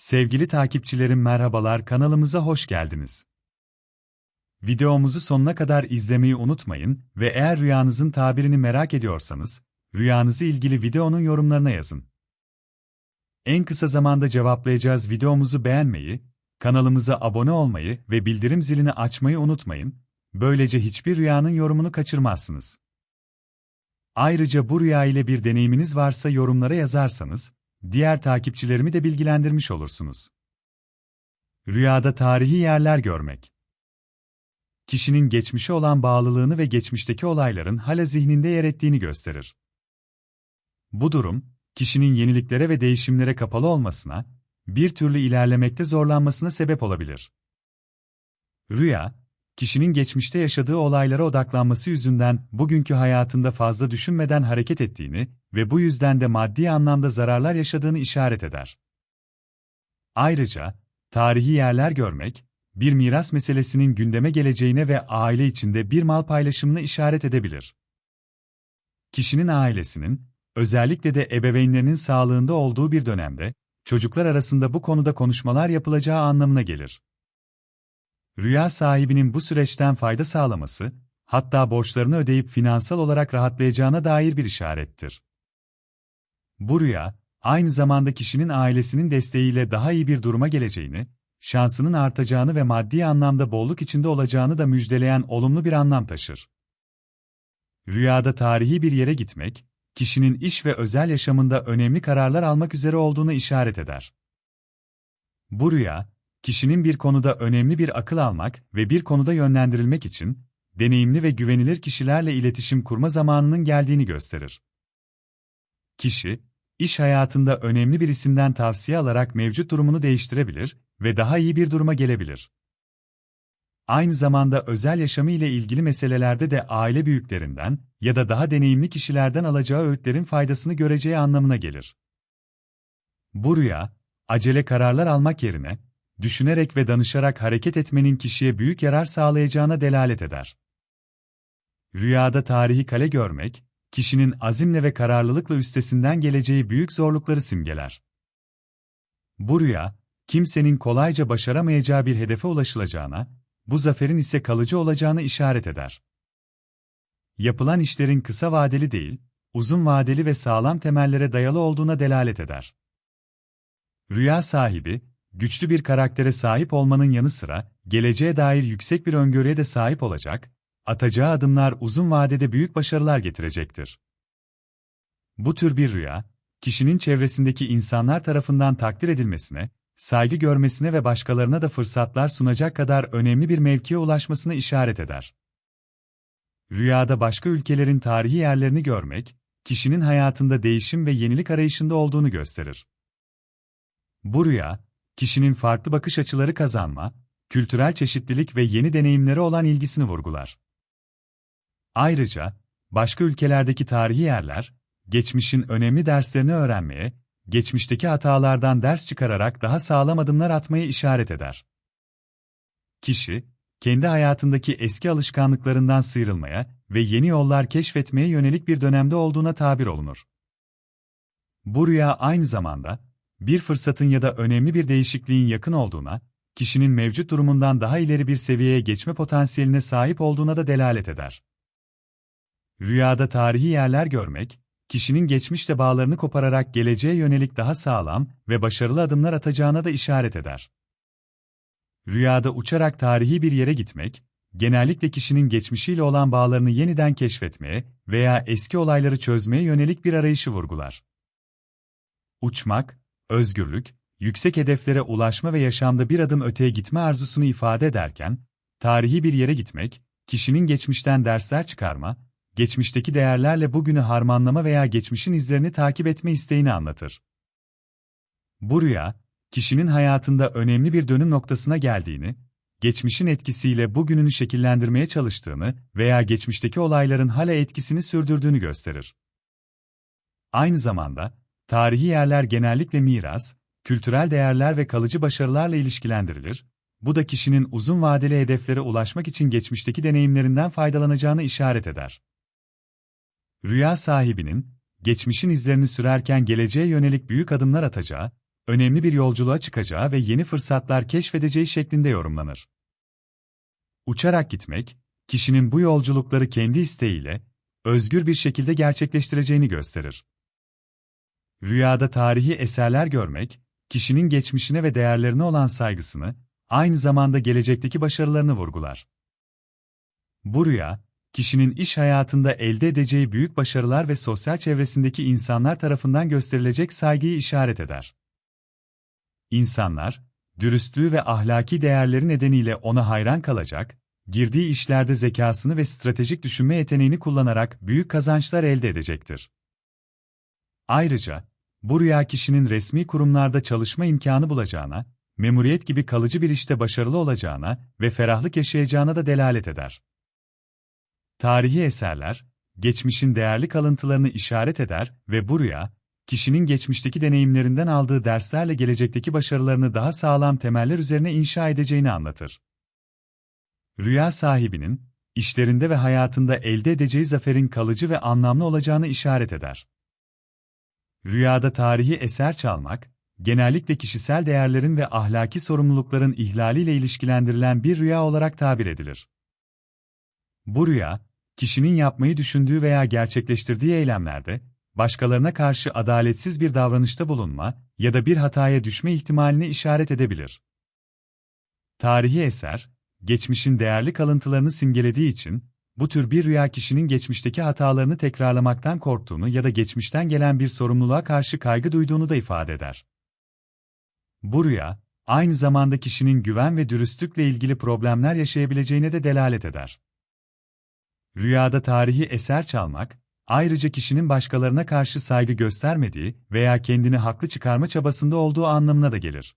Sevgili takipçilerim merhabalar kanalımıza hoş geldiniz. Videomuzu sonuna kadar izlemeyi unutmayın ve eğer rüyanızın tabirini merak ediyorsanız, rüyanızı ilgili videonun yorumlarına yazın. En kısa zamanda cevaplayacağız videomuzu beğenmeyi, kanalımıza abone olmayı ve bildirim zilini açmayı unutmayın, böylece hiçbir rüyanın yorumunu kaçırmazsınız. Ayrıca bu rüya ile bir deneyiminiz varsa yorumlara yazarsanız, diğer takipçilerimi de bilgilendirmiş olursunuz. Rüyada tarihi yerler görmek. Kişinin geçmişe olan bağlılığını ve geçmişteki olayların hala zihninde yer ettiğini gösterir. Bu durum, kişinin yeniliklere ve değişimlere kapalı olmasına, bir türlü ilerlemekte zorlanmasına sebep olabilir. Rüya, kişinin geçmişte yaşadığı olaylara odaklanması yüzünden bugünkü hayatında fazla düşünmeden hareket ettiğini ve bu yüzden de maddi anlamda zararlar yaşadığını işaret eder. Ayrıca, tarihi yerler görmek, bir miras meselesinin gündeme geleceğine ve aile içinde bir mal paylaşımını işaret edebilir. Kişinin ailesinin, özellikle de ebeveynlerinin sağlığında olduğu bir dönemde, çocuklar arasında bu konuda konuşmalar yapılacağı anlamına gelir. Rüya sahibinin bu süreçten fayda sağlaması, hatta borçlarını ödeyip finansal olarak rahatlayacağına dair bir işarettir. Bu rüya, aynı zamanda kişinin ailesinin desteğiyle daha iyi bir duruma geleceğini, şansının artacağını ve maddi anlamda bolluk içinde olacağını da müjdeleyen olumlu bir anlam taşır. Rüyada tarihi bir yere gitmek, kişinin iş ve özel yaşamında önemli kararlar almak üzere olduğunu işaret eder. Bu rüya, kişinin bir konuda önemli bir akıl almak ve bir konuda yönlendirilmek için, deneyimli ve güvenilir kişilerle iletişim kurma zamanının geldiğini gösterir. Kişi, iş hayatında önemli bir isimden tavsiye alarak mevcut durumunu değiştirebilir ve daha iyi bir duruma gelebilir. Aynı zamanda özel yaşamı ile ilgili meselelerde de aile büyüklerinden ya da daha deneyimli kişilerden alacağı öğütlerin faydasını göreceği anlamına gelir. Bu rüya, acele kararlar almak yerine, düşünerek ve danışarak hareket etmenin kişiye büyük yarar sağlayacağına delalet eder. Rüyada tarihi kale görmek, kişinin azimle ve kararlılıkla üstesinden geleceği büyük zorlukları simgeler. Bu rüya, kimsenin kolayca başaramayacağı bir hedefe ulaşılacağına, bu zaferin ise kalıcı olacağını işaret eder. Yapılan işlerin kısa vadeli değil, uzun vadeli ve sağlam temellere dayalı olduğuna delalet eder. Rüya sahibi, güçlü bir karaktere sahip olmanın yanı sıra, geleceğe dair yüksek bir öngörüye de sahip olacak, atacağı adımlar uzun vadede büyük başarılar getirecektir. Bu tür bir rüya, kişinin çevresindeki insanlar tarafından takdir edilmesine, saygı görmesine ve başkalarına da fırsatlar sunacak kadar önemli bir mevkiye ulaşmasına işaret eder. Rüyada başka ülkelerin tarihi yerlerini görmek, kişinin hayatında değişim ve yenilik arayışında olduğunu gösterir. Bu rüya, kişinin farklı bakış açıları kazanma, kültürel çeşitlilik ve yeni deneyimlere olan ilgisini vurgular. Ayrıca, başka ülkelerdeki tarihi yerler, geçmişin önemli derslerini öğrenmeye, geçmişteki hatalardan ders çıkararak daha sağlam adımlar atmaya işaret eder. Kişi, kendi hayatındaki eski alışkanlıklarından sıyrılmaya ve yeni yollar keşfetmeye yönelik bir dönemde olduğuna tabir olunur. Bu rüya aynı zamanda, bir fırsatın ya da önemli bir değişikliğin yakın olduğuna, kişinin mevcut durumundan daha ileri bir seviyeye geçme potansiyeline sahip olduğuna da delalet eder. Rüyada tarihi yerler görmek, kişinin geçmişte bağlarını kopararak geleceğe yönelik daha sağlam ve başarılı adımlar atacağına da işaret eder. Rüyada uçarak tarihi bir yere gitmek, genellikle kişinin geçmişiyle olan bağlarını yeniden keşfetmeye veya eski olayları çözmeye yönelik bir arayışı vurgular. Uçmak, özgürlük, yüksek hedeflere ulaşma ve yaşamda bir adım öteye gitme arzusunu ifade ederken, tarihi bir yere gitmek, kişinin geçmişten dersler çıkarma, geçmişteki değerlerle bugünü harmanlama veya geçmişin izlerini takip etme isteğini anlatır. Bu rüya, kişinin hayatında önemli bir dönüm noktasına geldiğini, geçmişin etkisiyle bugününü şekillendirmeye çalıştığını veya geçmişteki olayların hala etkisini sürdürdüğünü gösterir. Aynı zamanda, tarihi yerler genellikle miras, kültürel değerler ve kalıcı başarılarla ilişkilendirilir, bu da kişinin uzun vadeli hedeflere ulaşmak için geçmişteki deneyimlerinden faydalanacağını işaret eder. Rüya sahibinin, geçmişin izlerini sürerken geleceğe yönelik büyük adımlar atacağı, önemli bir yolculuğa çıkacağı ve yeni fırsatlar keşfedeceği şeklinde yorumlanır. Uçarak gitmek, kişinin bu yolculukları kendi isteğiyle, özgür bir şekilde gerçekleştireceğini gösterir. Rüyada tarihi eserler görmek, kişinin geçmişine ve değerlerine olan saygısını, aynı zamanda gelecekteki başarılarını vurgular. Bu rüya, kişinin iş hayatında elde edeceği büyük başarılar ve sosyal çevresindeki insanlar tarafından gösterilecek saygıyı işaret eder. İnsanlar, dürüstlüğü ve ahlaki değerleri nedeniyle ona hayran kalacak, girdiği işlerde zekasını ve stratejik düşünme yeteneğini kullanarak büyük kazançlar elde edecektir. Ayrıca, bu rüya kişinin resmi kurumlarda çalışma imkanı bulacağına, memuriyet gibi kalıcı bir işte başarılı olacağına ve ferahlık yaşayacağına da delalet eder. Tarihi eserler, geçmişin değerli kalıntılarını işaret eder ve bu rüya, kişinin geçmişteki deneyimlerinden aldığı derslerle gelecekteki başarılarını daha sağlam temeller üzerine inşa edeceğini anlatır. Rüya sahibinin, işlerinde ve hayatında elde edeceği zaferin kalıcı ve anlamlı olacağını işaret eder. Rüyada tarihi eser çalmak, genellikle kişisel değerlerin ve ahlaki sorumlulukların ihlaliyle ilişkilendirilen bir rüya olarak tabir edilir. Bu rüya, kişinin yapmayı düşündüğü veya gerçekleştirdiği eylemlerde, başkalarına karşı adaletsiz bir davranışta bulunma ya da bir hataya düşme ihtimalini işaret edebilir. Tarihi eser, geçmişin değerli kalıntılarını simgelediği için, bu tür bir rüya kişinin geçmişteki hatalarını tekrarlamaktan korktuğunu ya da geçmişten gelen bir sorumluluğa karşı kaygı duyduğunu da ifade eder. Bu rüya, aynı zamanda kişinin güven ve dürüstlükle ilgili problemler yaşayabileceğine de delalet eder. Rüyada tarihi eser çalmak, ayrıca kişinin başkalarına karşı saygı göstermediği veya kendini haklı çıkarma çabasında olduğu anlamına da gelir.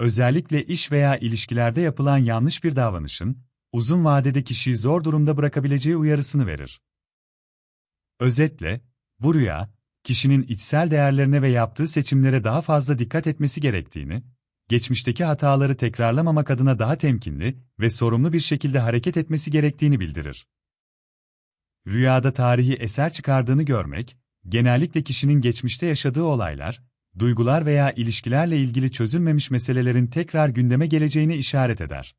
Özellikle iş veya ilişkilerde yapılan yanlış bir davranışın, uzun vadede kişiyi zor durumda bırakabileceği uyarısını verir. Özetle, bu rüya, kişinin içsel değerlerine ve yaptığı seçimlere daha fazla dikkat etmesi gerektiğini, geçmişteki hataları tekrarlamamak adına daha temkinli ve sorumlu bir şekilde hareket etmesi gerektiğini bildirir. Rüyada tarihi eser çıkardığını görmek, genellikle kişinin geçmişte yaşadığı olaylar, duygular veya ilişkilerle ilgili çözülmemiş meselelerin tekrar gündeme geleceğini işaret eder.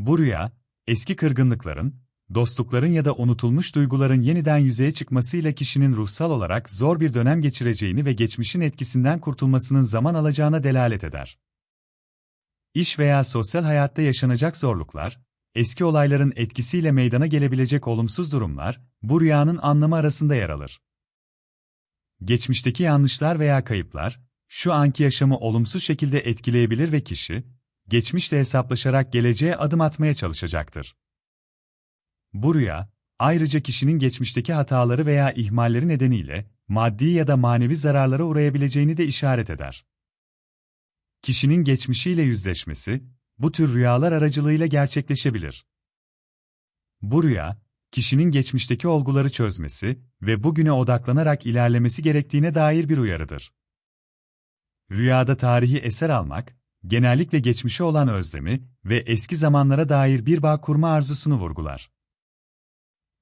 Bu rüya, eski kırgınlıkların, dostlukların ya da unutulmuş duyguların yeniden yüzeye çıkmasıyla kişinin ruhsal olarak zor bir dönem geçireceğini ve geçmişin etkisinden kurtulmasının zaman alacağına delalet eder. İş veya sosyal hayatta yaşanacak zorluklar, eski olayların etkisiyle meydana gelebilecek olumsuz durumlar, bu rüyanın anlamı arasında yer alır. Geçmişteki yanlışlar veya kayıplar, şu anki yaşamı olumsuz şekilde etkileyebilir ve kişi, geçmişle hesaplaşarak geleceğe adım atmaya çalışacaktır. Bu rüya, ayrıca kişinin geçmişteki hataları veya ihmalleri nedeniyle maddi ya da manevi zararlara uğrayabileceğini de işaret eder. Kişinin geçmişiyle yüzleşmesi, bu tür rüyalar aracılığıyla gerçekleşebilir. Bu rüya, kişinin geçmişteki olguları çözmesi ve bugüne odaklanarak ilerlemesi gerektiğine dair bir uyarıdır. Rüyada tarihi eser almak, genellikle geçmişe olan özlemi ve eski zamanlara dair bir bağ kurma arzusunu vurgular.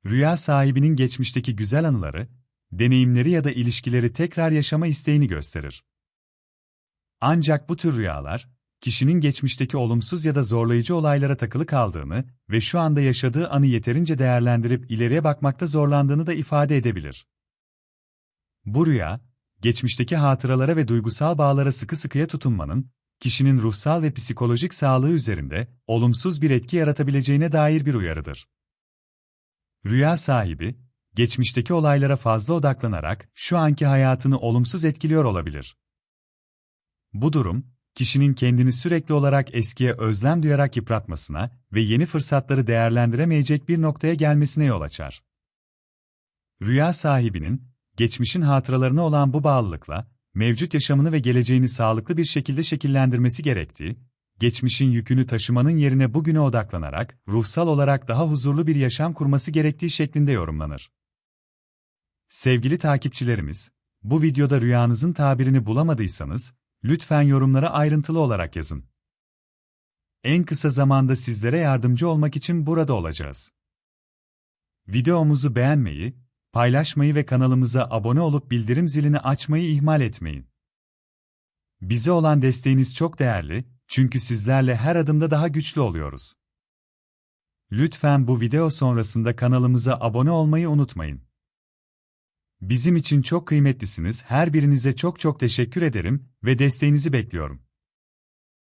Rüya sahibinin geçmişteki güzel anıları, deneyimleri ya da ilişkileri tekrar yaşama isteğini gösterir. Ancak bu tür rüyalar, kişinin geçmişteki olumsuz ya da zorlayıcı olaylara takılı kaldığını ve şu anda yaşadığı anı yeterince değerlendirip ileriye bakmakta zorlandığını da ifade edebilir. Bu rüya, geçmişteki hatıralara ve duygusal bağlara sıkı sıkıya tutunmanın, kişinin ruhsal ve psikolojik sağlığı üzerinde olumsuz bir etki yaratabileceğine dair bir uyarıdır. Rüya sahibi, geçmişteki olaylara fazla odaklanarak şu anki hayatını olumsuz etkiliyor olabilir. Bu durum, kişinin kendini sürekli olarak eskiye özlem duyarak yıpratmasına ve yeni fırsatları değerlendiremeyecek bir noktaya gelmesine yol açar. Rüya sahibinin, geçmişin hatıralarına olan bu bağlılıkla, mevcut yaşamını ve geleceğini sağlıklı bir şekilde şekillendirmesi gerektiği, geçmişin yükünü taşımanın yerine bugüne odaklanarak, ruhsal olarak daha huzurlu bir yaşam kurması gerektiği şeklinde yorumlanır. Sevgili takipçilerimiz, bu videoda rüyanızın tabirini bulamadıysanız, lütfen yorumlara ayrıntılı olarak yazın. En kısa zamanda sizlere yardımcı olmak için burada olacağız. Videomuzu beğenmeyi, paylaşmayı ve kanalımıza abone olup bildirim zilini açmayı ihmal etmeyin. Bize olan desteğiniz çok değerli, çünkü sizlerle her adımda daha güçlü oluyoruz. Lütfen bu video sonrasında kanalımıza abone olmayı unutmayın. Bizim için çok kıymetlisiniz, her birinize çok çok teşekkür ederim ve desteğinizi bekliyorum.